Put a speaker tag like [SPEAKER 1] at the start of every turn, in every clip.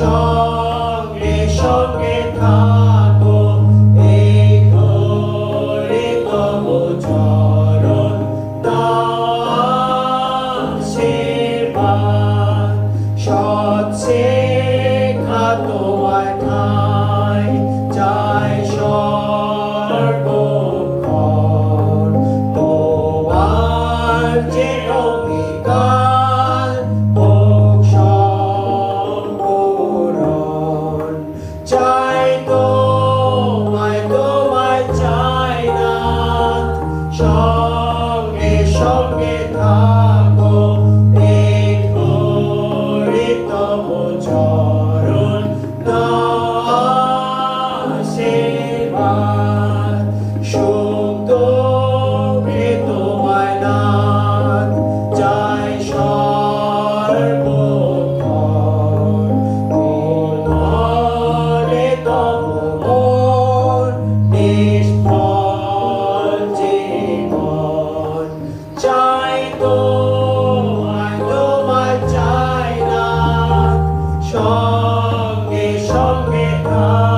[SPEAKER 1] সঙ্গে সঙ্গে থাকো, এই ধরে তব চরণ সেবা সৎসে খাত ঠাই যায় সর্ব তোমার যে সঙ্গে সঙ্গে থাকো এক হরিতম জয়। সঙ্গে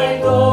[SPEAKER 1] I go.